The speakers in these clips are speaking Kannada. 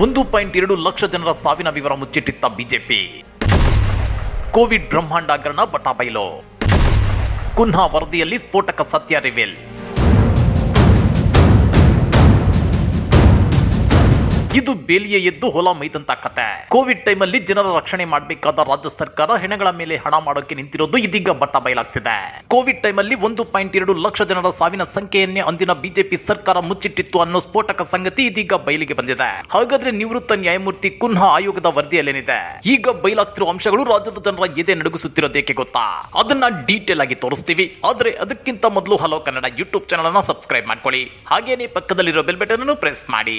ಒಂದು ಪಾಯಿಂಟ್ ಎರಡು ಲಕ್ಷ ಜನರ ಸಾವಿನ ವಿವರ ಮುಚ್ಚಿಟ್ಟಿದ್ದ ಬಿಜೆಪಿ. ಕೋವಿಡ್ ಬ್ರಹ್ಮಾಂಡಾಗರಣ ಬಟಾಬೈಲೋ ಕುನ್ಹಾ ವರದಿಯಲ್ಲಿ ಸ್ಫೋಟಕ ಸತ್ಯ ರಿವೀಲ್ ಇದು ಬೇಲಿಯ ಎದ್ದು ಹೊಲ ಮೈದಂತ ಕತೆ ಕೋವಿಡ್ ಟೈಮಲ್ಲಿ ಜನರ ರಕ್ಷಣೆ ಮಾಡಬೇಕಾದ ರಾಜ್ಯ ಸರ್ಕಾರ ಹೆಣಗಳ ಮೇಲೆ ಹಣ ಮಾಡೋಕೆ ನಿಂತಿರೋದು ಇದೀಗ ಬಟ್ಟ ಬಯಲಾಗ್ತಿದೆ. ಕೋವಿಡ್ ಟೈಮಲ್ಲಿ ಒಂದು ಪಾಯಿಂಟ್ ಎರಡು ಲಕ್ಷ ಜನರ ಸಾವಿನ ಸಂಖ್ಯೆಯನ್ನೇ ಅಂದಿನ ಬಿಜೆಪಿ ಸರ್ಕಾರ ಮುಚ್ಚಿಟ್ಟಿತ್ತು ಅನ್ನೋ ಸ್ಫೋಟಕ ಸಂಗತಿ ಇದೀಗ ಬಯಲಿಗೆ ಬಂದಿದೆ. ಹಾಗಾದ್ರೆ ನಿವೃತ್ತ ನ್ಯಾಯಮೂರ್ತಿ ಕುನ್ಹಾ ಆಯೋಗದ ವರದಿಯಲ್ಲೇನಿದೆ? ಈಗ ಬಯಲಾಗ್ತಿರುವ ಅಂಶಗಳು ರಾಜ್ಯದ ಜನರ ಎದೆ ನಡುಗಿಸುತ್ತಿರೋದೇಕೆ ಗೊತ್ತಾ? ಅದನ್ನ ಡೀಟೇಲ್ ಆಗಿ ತೋರಿಸ್ತೀವಿ. ಆದ್ರೆ ಅದಕ್ಕಿಂತ ಮೊದಲು ಹಲೋ ಕನ್ನಡ ಯೂಟ್ಯೂಬ್ ಚಾನಲ್ ಅನ್ನ ಸಬ್ಸ್ಕ್ರೈಬ್ ಮಾಡ್ಕೊಳ್ಳಿ. ಹಾಗೇನೆ ಪಕ್ಕದಲ್ಲಿರೋ ಬೆಲ್ ಬಟನ್ ಅನ್ನು ಪ್ರೆಸ್ ಮಾಡಿ.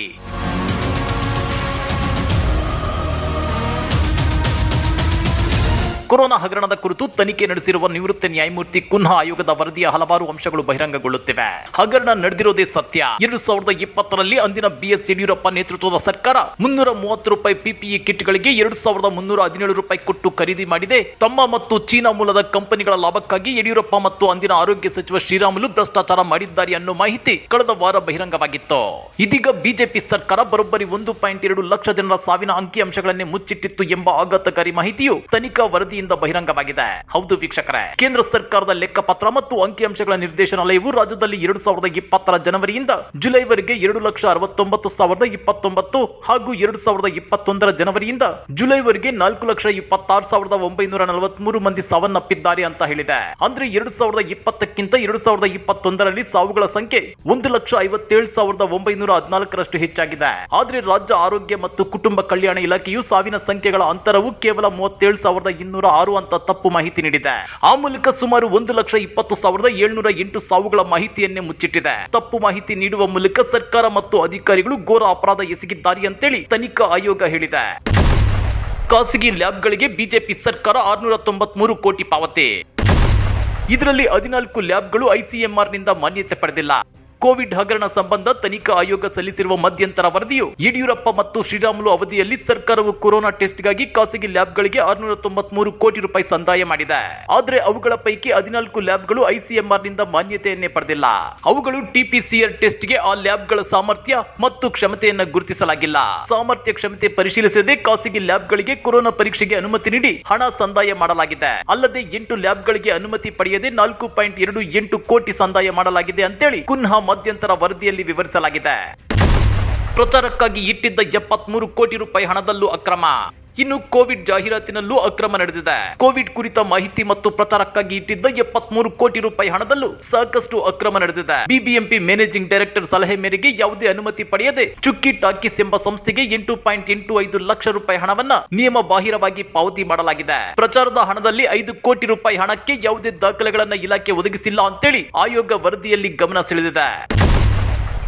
ಕೊರೋನಾ ಹಗರಣದ ಕುರಿತು ತನಿಖೆ ನಡೆಸಿರುವ ನಿವೃತ್ತ ನ್ಯಾಯಮೂರ್ತಿ ಕುನ್ಹಾ ಆಯೋಗದ ವರದಿಯ ಹಲವಾರು ಅಂಶಗಳು ಬಹಿರಂಗಗೊಳ್ಳುತ್ತಿವೆ. ಹಗರಣ ನಡೆದಿರೋದೇ ಸತ್ಯ. ಎರಡು ಸಾವಿರದ ಇಪ್ಪತ್ತರಲ್ಲಿ ಅಂದಿನ ಬಿಎಸ್ ಯಡಿಯೂರಪ್ಪ ನೇತೃತ್ವದ ಸರ್ಕಾರ ಮುನ್ನೂರ ಮೂವತ್ತು ರೂಪಾಯಿ ಪಿಪಿಇ ಕಿಟ್ಗಳಿಗೆ ಎರಡು ಸಾವಿರದ ಮುನ್ನೂರ ಹದಿನೇಳು ರೂಪಾಯಿ ಕೊಟ್ಟು ಖರೀದಿ ಮಾಡಿದೆ. ತಮ್ಮ ಮತ್ತು ಚೀನಾ ಮೂಲದ ಕಂಪನಿಗಳ ಲಾಭಕ್ಕಾಗಿ ಯಡಿಯೂರಪ್ಪ ಮತ್ತು ಅಂದಿನ ಆರೋಗ್ಯ ಸಚಿವ ಶ್ರೀರಾಮುಲು ಭ್ರಷ್ಟಾಚಾರ ಮಾಡಿದ್ದಾರೆ ಅನ್ನೋ ಮಾಹಿತಿ ಕಳೆದ ವಾರ ಬಹಿರಂಗವಾಗಿತ್ತು. ಇದೀಗ ಬಿಜೆಪಿ ಸರ್ಕಾರ ಬರೋಬ್ಬರಿ ಒಂದು ಪಾಯಿಂಟ್ ಎರಡು ಲಕ್ಷ ಜನರ ಸಾವಿನ ಅಂಕಿಅಂಶಗಳನ್ನೇ ಮುಚ್ಚಿಟ್ಟಿತ್ತು ಎಂಬ ಆಘಾತಕಾರಿ ಮಾಹಿತಿಯು ತನಿಖಾ ವರದಿಯಿಂದ ಬಹಿರಂಗವಾಗಿದೆ. ಹೌದು ವೀಕ್ಷಕರೇ, ಕೇಂದ್ರ ಸರ್ಕಾರದ ಲೆಕ್ಕಪತ್ರ ಮತ್ತು ಅಂಕಿಅಂಶಗಳ ನಿರ್ದೇಶನಾಲಯವು ರಾಜ್ಯದಲ್ಲಿ ಎರಡು ಸಾವಿರದ ಇಪ್ಪತ್ತರ ಜನವರಿಯಿಂದ ಜುಲೈವರೆಗೆ ಎರಡು ಲಕ್ಷ ಅರವತ್ತೊಂಬತ್ತು ಸಾವಿರದ ಇಪ್ಪತ್ತೊಂಬತ್ತು ಹಾಗೂ ಎರಡು ಸಾವಿರದ ಇಪ್ಪತ್ತೊಂದರ ಜನವರಿಯಿಂದ ಜುಲೈವರೆಗೆ ನಾಲ್ಕು ಲಕ್ಷ ಇಪ್ಪತ್ತಾರು ಸಾವಿರದ ಒಂಬೈನೂರ ನಲವತ್ಮೂರು ಮಂದಿ ಸಾವನ್ನಪ್ಪಿದ್ದಾರೆ ಅಂತ ಹೇಳಿದೆ. ಅಂದ್ರೆ ಎರಡು ಸಾವಿರದ ಇಪ್ಪತ್ತಕ್ಕಿಂತ ಎರಡು ಸಾವಿರದ ಇಪ್ಪತ್ತೊಂದರಲ್ಲಿ ಸಾವುಗಳ ಸಂಖ್ಯೆ ಒಂದು ಲಕ್ಷ ಐವತ್ತೇಳು ಸಾವಿರದ ಒಂಬೈನೂರ ಹದಿನಾಲ್ಕರಷ್ಟು ಹೆಚ್ಚಾಗಿದೆ. ಆದ್ರೆ ರಾಜ್ಯ ಆರೋಗ್ಯ ಮತ್ತು ಕುಟುಂಬ ಕಲ್ಯಾಣ ಇಲಾಖೆಯು ಸಾವಿನ ಸಂಖ್ಯೆಗಳ ಅಂತರವು ಕೇವಲ ಮೂವತ್ತೇಳು ಸಾವಿರದ ಇನ್ನೂರ ಆರು ಅಂತ ತಪ್ಪು ಮಾಹಿತಿ ನೀಡಿದೆ. ಆ ಮೂಲಕ ಸುಮಾರು ಒಂದು ಲಕ್ಷ ಇಪ್ಪತ್ತು ಸಾವಿರದ ಏಳ್ನೂರ ಎಂಟು ಸಾವುಗಳ ಮಾಹಿತಿಯನ್ನೇ ಮುಚ್ಚಿಟ್ಟಿದೆ. ತಪ್ಪು ಮಾಹಿತಿ ನೀಡುವ ಮೂಲಕ ಸರ್ಕಾರ ಮತ್ತು ಅಧಿಕಾರಿಗಳು ಘೋರ ಅಪರಾಧ ಎಸಗಿದ್ದಾರೆ ಅಂತೇಳಿ ತನಿಖಾ ಆಯೋಗ ಹೇಳಿದೆ. ಖಾಸಗಿ ಲ್ಯಾಬ್ಗಳಿಗೆ ಬಿಜೆಪಿ ಸರ್ಕಾರ ಆರ್ನೂರ ತೊಂಬತ್ಮೂರು ಕೋಟಿ ಪಾವತಿ. ಇದರಲ್ಲಿ ಹದಿನಾಲ್ಕು ಲ್ಯಾಬ್ಗಳು ಐಸಿಎಂಆರ್ನಿಂದ ಮಾನ್ಯತೆ ಪಡೆದಿಲ್ಲ. ಕೋವಿಡ್ ಹಗರಣ ಸಂಬಂಧ ತನಿಖಾ ಆಯೋಗ ಸಲ್ಲಿಸಿರುವ ಮಧ್ಯಂತರ ವರದಿಯು ಯಡಿಯೂರಪ್ಪ ಮತ್ತು ಶ್ರೀರಾಮುಲು ಅವಧಿಯಲ್ಲಿ ಸರ್ಕಾರವು ಕೊರೋನಾ ಟೆಸ್ಟ್ಗಾಗಿ ಖಾಸಗಿ ಲ್ಯಾಬ್ಗಳಿಗೆ ಆರ್ನೂರ ತೊಂಬತ್ಮೂರು ಕೋಟಿ ರೂಪಾಯಿ ಸಂದಾಯ ಮಾಡಿದೆ. ಆದರೆ ಅವುಗಳ ಪೈಕಿ ಹದಿನಾಲ್ಕು ಲ್ಯಾಬ್ಗಳು ಐಸಿಎಂಆರ್ನಿಂದ ಮಾನ್ಯತೆಯನ್ನೇ ಪಡೆದಿಲ್ಲ. ಅವುಗಳು ಟಿಪಿಸಿಆರ್ ಟೆಸ್ಟ್ಗೆ ಆ ಲ್ಯಾಬ್ಗಳ ಸಾಮರ್ಥ್ಯ ಮತ್ತು ಕ್ಷಮತೆಯನ್ನು ಗುರುತಿಸಲಾಗಿಲ್ಲ. ಸಾಮರ್ಥ್ಯ ಕ್ಷಮತೆ ಪರಿಶೀಲಿಸದೆ ಖಾಸಗಿ ಲ್ಯಾಬ್ಗಳಿಗೆ ಕೊರೋನಾ ಪರೀಕ್ಷೆಗೆ ಅನುಮತಿ ನೀಡಿ ಹಣ ಸಂದಾಯ ಮಾಡಲಾಗಿದೆ. ಅಲ್ಲದೆ ಎಂಟು ಲ್ಯಾಬ್ಗಳಿಗೆ ಅನುಮತಿ ಪಡೆಯದೆ ನಾಲ್ಕು ಪಾಯಿಂಟ್ ಎರಡು ಎಂಟು ಕೋಟಿ ಸಂದಾಯ ಮಾಡಲಾಗಿದೆ ಅಂತೇಳಿ ಕುನ್ಹಾ ಮಧ್ಯಂತರ ವರದಿಯಲ್ಲಿ ವಿವರಿಸಲಾಗಿದೆ. ಪ್ರಚಾರಕ್ಕಾಗಿ ಇಟ್ಟಿದ್ದ ಎಪ್ಪತ್ಮೂರು ಕೋಟಿ ರೂಪಾಯಿ ಹಣದಲ್ಲೂ ಅಕ್ರಮ. ಇನ್ನು ಕೋವಿಡ್ ಜಾಹೀರಾತಿನಲ್ಲೂ ಅಕ್ರಮ ನಡೆದಿದೆ. ಕೋವಿಡ್ ಕುರಿತ ಮಾಹಿತಿ ಮತ್ತು ಪ್ರಚಾರಕ್ಕಾಗಿ ಇಟ್ಟಿದ್ದ ಎಪ್ಪತ್ಮೂರು ಕೋಟಿ ರೂಪಾಯಿ ಹಣದಲ್ಲೂ ಸಾಕಷ್ಟು ಅಕ್ರಮ ನಡೆದಿದೆ. ಬಿಬಿಎಂಪಿ ಮ್ಯಾನೇಜಿಂಗ್ ಡೈರೆಕ್ಟರ್ ಸಲಹೆ ಮೇರೆಗೆ ಯಾವುದೇ ಅನುಮತಿ ಪಡೆಯದೆ ಚುಕ್ಕಿ ಟಾಕೀಸ್ ಎಂಬ ಸಂಸ್ಥೆಗೆ ಎಂಟು ಪಾಯಿಂಟ್ ಎಂಟು ಐದು ಲಕ್ಷ ರೂಪಾಯಿ ಹಣವನ್ನ ನಿಯಮ ಬಾಹಿರವಾಗಿ ಪಾವತಿ ಮಾಡಲಾಗಿದೆ. ಪ್ರಚಾರದ ಹಣದಲ್ಲಿ ಐದು ಕೋಟಿ ರೂಪಾಯಿ ಹಣಕ್ಕೆ ಯಾವುದೇ ದಾಖಲೆಗಳನ್ನ ಇಲಾಖೆ ಒದಗಿಸಿಲ್ಲ ಅಂತೇಳಿ ಆಯೋಗ ವರದಿಯಲ್ಲಿ ಗಮನ ಸೆಳೆದಿದೆ.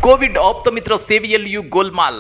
ಕೋವಿಡ್ ಆಪ್ತ ಮಿತ್ರ ಸೇವೆಯಲ್ಲಿಯೂ ಗೋಲ್ಮಾಲ್.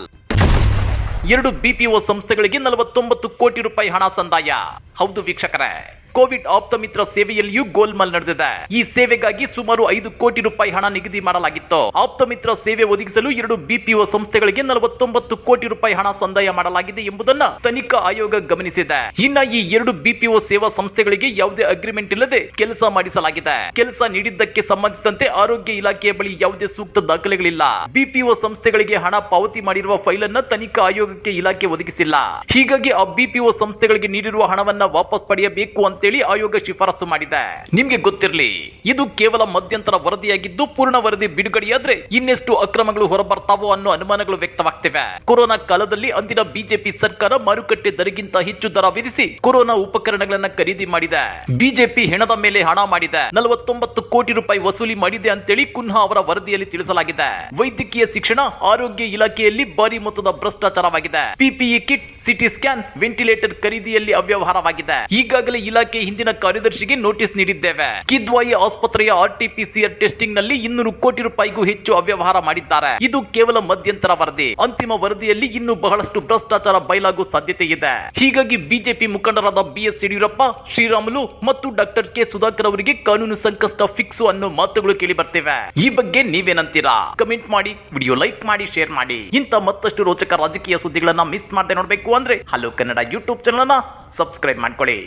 ಎರಡು ಬಿಪಿಒ ಸಂಸ್ಥೆಗಳಿಗೆ ನಲವತ್ತೊಂಬತ್ತು ಕೋಟಿ ರೂಪಾಯಿ ಹಣ ಸಂದಾಯ. ಹೌದು ವೀಕ್ಷಕರೇ. ಕೋವಿಡ್ ಆಪ್ತ ಮಿತ್ರ ಸೇವೆಯಲ್ಲಿಯೂ ಗೋಲ್ಮಾಲ್ ನಡೆದಿದೆ. ಈ ಸೇವೆಗಾಗಿ ಸುಮಾರು ಐದು ಕೋಟಿ ರೂಪಾಯಿ ಹಣ ನಿಗದಿ ಮಾಡಲಾಗಿತ್ತು. ಆಪ್ತ ಮಿತ್ರ ಸೇವೆ ಒದಗಿಸಲು ಎರಡು ಬಿಪಿಒ ಸಂಸ್ಥೆಗಳಿಗೆ ನಲವತ್ತೊಂಬತ್ತು ಕೋಟಿ ರೂಪಾಯಿ ಹಣ ಸಂದಾಯ ಮಾಡಲಾಗಿದೆ ಎಂಬುದನ್ನ ತನಿಖಾ ಆಯೋಗ ಗಮನಿಸಿದೆ. ಇನ್ನ ಈ ಎರಡು ಬಿಪಿಒ ಸೇವಾ ಸಂಸ್ಥೆಗಳಿಗೆ ಯಾವುದೇ ಅಗ್ರಿಮೆಂಟ್ ಇಲ್ಲದೆ ಕೆಲಸ ಮಾಡಿಸಲಾಗಿದೆ. ಕೆಲಸ ನೀಡಿದ್ದಕ್ಕೆ ಸಂಬಂಧಿಸಿದಂತೆ ಆರೋಗ್ಯ ಇಲಾಖೆಯ ಬಳಿ ಯಾವುದೇ ಸೂಕ್ತ ದಾಖಲೆಗಳಿಲ್ಲ. ಬಿಪಿಒ ಸಂಸ್ಥೆಗಳಿಗೆ ಹಣ ಪಾವತಿ ಮಾಡಿರುವ ಫೈಲ್ ಅನ್ನ ತನಿಖಾ ಆಯೋಗಕ್ಕೆ ಇಲಾಖೆ ಒದಗಿಸಿಲ್ಲ. ಹೀಗಾಗಿ ಆ ಬಿಪಿಒ ಸಂಸ್ಥೆಗಳಿಗೆ ನೀಡಿರುವ ಹಣವನ್ನ ವಾಪಸ್ ಪಡೆಯಬೇಕು ಅಂತೇಳಿ ಆಯೋಗ ಶಿಫಾರಸು ಮಾಡಿದೆ. ನಿಮ್ಗೆ ಗೊತ್ತಿರಲಿ, ಇದು ಕೇವಲ ಮಧ್ಯಂತರ ವರದಿಯಾಗಿದ್ದು ಪೂರ್ಣ ವರದಿ ಬಿಡುಗಡೆಯಾದ್ರೆ ಇನ್ನೆಷ್ಟು ಅಕ್ರಮಗಳು ಹೊರಬರ್ತಾವೋ ಅನ್ನೋ ಅನುಮಾನಗಳು ವ್ಯಕ್ತವಾಗ್ತಿವೆ. ಕೊರೋನಾ ಕಾಲದಲ್ಲಿ ಅಂದಿನ ಬಿಜೆಪಿ ಸರ್ಕಾರ ಮಾರುಕಟ್ಟೆ ದರಗಿಂತ ಹೆಚ್ಚು ದರ ವಿಧಿಸಿ ಕೊರೋನಾ ಉಪಕರಣಗಳನ್ನ ಖರೀದಿ ಮಾಡಿದೆ. ಬಿಜೆಪಿ ಹೆಣದ ಮೇಲೆ ಹಣ ಮಾಡಿದೆ. ನಲವತ್ತೊಂಬತ್ತು ಕೋಟಿ ರೂಪಾಯಿ ವಸೂಲಿ ಮಾಡಿದೆ ಅಂತೇಳಿ ಕುನ್ಹಾ ಅವರ ವರದಿಯಲ್ಲಿ ತಿಳಿಸಲಾಗಿದೆ. ವೈದ್ಯಕೀಯ ಶಿಕ್ಷಣ, ಆರೋಗ್ಯ ಇಲಾಖೆಯಲ್ಲಿ ಭಾರಿ ಮೊತ್ತದ ಭ್ರಷ್ಟಾಚಾರವಾಗಿದೆ. PPE kit, CT scan, ventilator ಖರೀದಿಯಲ್ಲಿ ಅವ್ಯವಹಾರವಾಗಿದೆ. ಈಗಾಗಲೇ ಇಲಾಖೆ ಹಿಂದಿನ ಕಾರ್ಯದರ್ಶಿಗೆ ನೋಟಿಸ್ ನೀಡಿದ್ದೇವೆ. ಕಿದ್ವಾಯಿ ಆಸ್ಪತ್ರೆಯ ಆರ್ಟಿಪಿಸಿಆರ್ ಟೆಸ್ಟಿಂಗ್ನಲ್ಲಿ ಇನ್ನೂರು ಕೋಟಿ ರೂಪಾಯಿಗೂ ಹೆಚ್ಚು ಅವ್ಯವಹಾರ ಮಾಡಿದ್ದಾರೆ. ಇದು ಕೇವಲ ಮಧ್ಯಂತರ ವರದಿ. ಅಂತಿಮ ವರದಿಯಲ್ಲಿ ಇನ್ನೂ ಬಹಳಷ್ಟು ಭ್ರಷ್ಟಾಚಾರ ಬಯಲಾಗುವ ಸಾಧ್ಯತೆ ಇದೆ. ಹೀಗಾಗಿ ಬಿಜೆಪಿ ಮುಖಂಡರಾದ ಬಿಎಸ್ ಯಡಿಯೂರಪ್ಪ, ಶ್ರೀರಾಮುಲು ಮತ್ತು ಡಾಕ್ಟರ್ ಕೆ ಸುಧಾಕರ್ ಅವರಿಗೆ ಕಾನೂನು ಸಂಕಷ್ಟ ಫಿಕ್ಸ್ ಅನ್ನೋ ಮಾತುಗಳು ಕೇಳಿ ಬರ್ತಿವೆ. ಈ ಬಗ್ಗೆ ನೀವೇನಂತೀರಾ? ಕಮೆಂಟ್ ಮಾಡಿ ವಿಡಿಯೋ ಲೈಕ್ ಮಾಡಿ ಶೇರ್ ಮಾಡಿ. ಇಂತ ಮತ್ತಷ್ಟು ರೋಚಕ ರಾಜಕೀಯ ಸುದ್ದಿಗಳನ್ನ ಮಿಸ್ ಮಾಡದೆ ನೋಡಬೇಕು ಅಂದ್ರೆ hello Kannada YouTube channel subscribe ಮಾಡ್ಕೊಳ್ಳಿ.